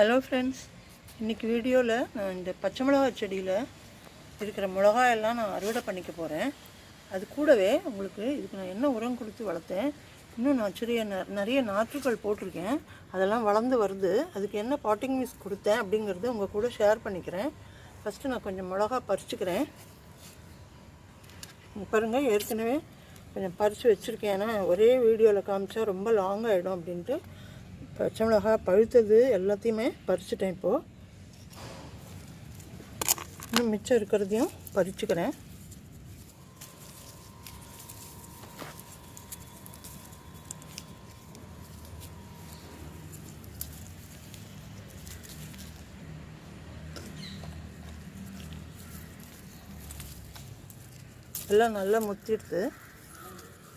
Hello friends இன்றைக்கி வீடியோவில் நான் இந்த பச்சை மிளகா செடியில் இருக்கிற மிளகாயெல்லாம் நான் அறுவடை பண்ணிக்க போகிறேன் அது கூடவே உங்களுக்கு இதுக்கு நான் என்ன உரம் கொடுத்து வளர்த்தேன் இன்னும் நான் சிறிய நிறைய நாற்றுகள் போட்டிருக்கேன். அதெல்லாம் வளர்ந்து வருது. அதுக்கு என்ன பாட்டிங் மிஸ் கொடுத்தேன் அப்படிங்கிறது உங்கள் கூட ஷேர் பண்ணிக்கிறேன். ஃபஸ்ட்டு நான் கொஞ்சம் மிளகா பறிச்சுக்கிறேன். பாருங்கள் ஏற்கனவே கொஞ்சம் பறித்து வச்சுருக்கேன். ஏன்னா ஒரே வீடியோவில் காமிச்சா ரொம்ப லாங் ஆகிடும் அப்படின்ட்டு பச்சை மிளகா பழுத்தது எல்லாத்தையுமே பறிச்சுட்டேன் இப்போது இன்னும் மிச்சம் இருக்கிறதையும் பறிச்சுக்கிறேன். எல்லாம் நல்லா முத்திடுது.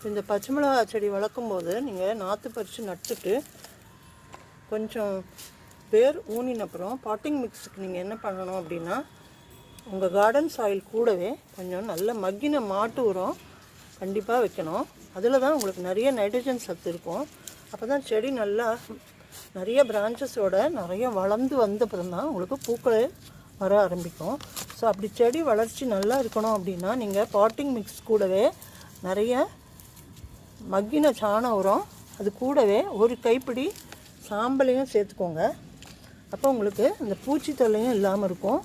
இந்த பச்சை மிளகா செடி வளர்க்கும்போது நீங்கள் நாற்று பறித்து நட்டுட்டு கொஞ்சம் வேர் ஊனின அப்புறம் பாட்டிங் மிக்ஸுக்கு நீங்கள் என்ன பண்ணணும் அப்படின்னா உங்கள் கார்டன் சாயில் கூடவே கொஞ்சம் நல்ல மக்கின மாட்டு உரம் கண்டிப்பாக வைக்கணும். அதில் தான் உங்களுக்கு நிறைய நைட்ரஜன் சத்து இருக்கும். அப்போ தான் செடி நல்லா நிறைய பிரான்ச்சஸோட நிறைய வளர்ந்து வந்தப்புறம் தான் உங்களுக்கு பூக்கள் வர ஆரம்பிக்கும். ஸோ அப்படி செடி வளர்ச்சி நல்லா இருக்கணும் அப்படின்னா நீங்கள் பாட்டிங் மிக்ஸ் கூடவே நிறைய மக்கின சாண உரம் அது கூடவே ஒரு கைப்பிடி சாம்பலையும் சேர்த்துக்கோங்க. அப்போ உங்களுக்கு இந்த பூச்சி தொல்லையும் இல்லாமல் இருக்கும்.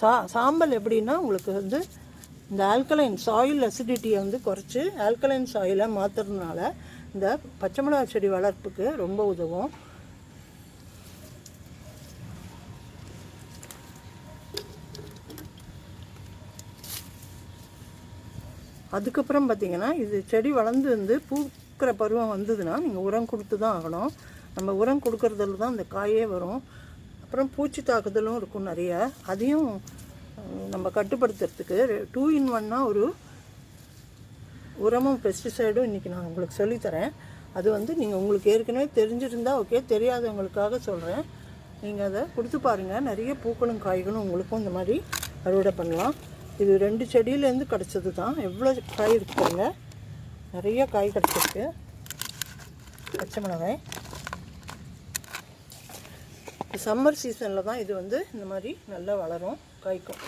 சா சாம்பல் எப்படின்னா உங்களுக்கு வந்து இந்த ஆல்கலைன் சாயில் அசிடிட்டியை வந்து குறைச்சி ஆல்கலைன் சாயிலை மாற்றுறதுனால இந்த பச்சை மிளகா செடி வளர்ப்புக்கு ரொம்ப உதவும். அதுக்கப்புறம் பார்த்தீங்கன்னா இது செடி வளர்ந்து வந்து பூக்கிற பருவம் வந்ததுன்னா நீங்கள் உரம் கொடுத்து தான் ஆகணும். நம்ம உரம் கொடுக்கறதுல தான் அந்த காயே வரும். அப்புறம் பூச்சி தாக்குதலும் இருக்கும் நிறைய. அதையும் நம்ம கட்டுப்படுத்துறதுக்கு டூ இன் ஒன்னாக ஒரு உரமும் பெஸ்டிசைடும் இன்றைக்கி நான் உங்களுக்கு சொல்லித்தரேன் அது வந்து நீங்கள் உங்களுக்கு ஏற்கனவே தெரிஞ்சிருந்தால் ஓகே தெரியாதவங்களுக்காக சொல்கிறேன் நீங்கள் அதை கொடுத்து பாருங்கள் நிறைய பூக்களும் காய்களும் உங்களுக்கும் இந்த மாதிரி அறுவடை பண்ணலாம். இது ரெண்டு செடியிலேருந்து கிடச்சது தான். எவ்வளோ காய் இருக்கு நிறைய காய் கிடச்சிருக்கு. பச்சை மிளகாய். சம்மர் சீசனில் தான் இது வந்து இந்த மாதிரி நல்லா வளரும் காய்க்கும்.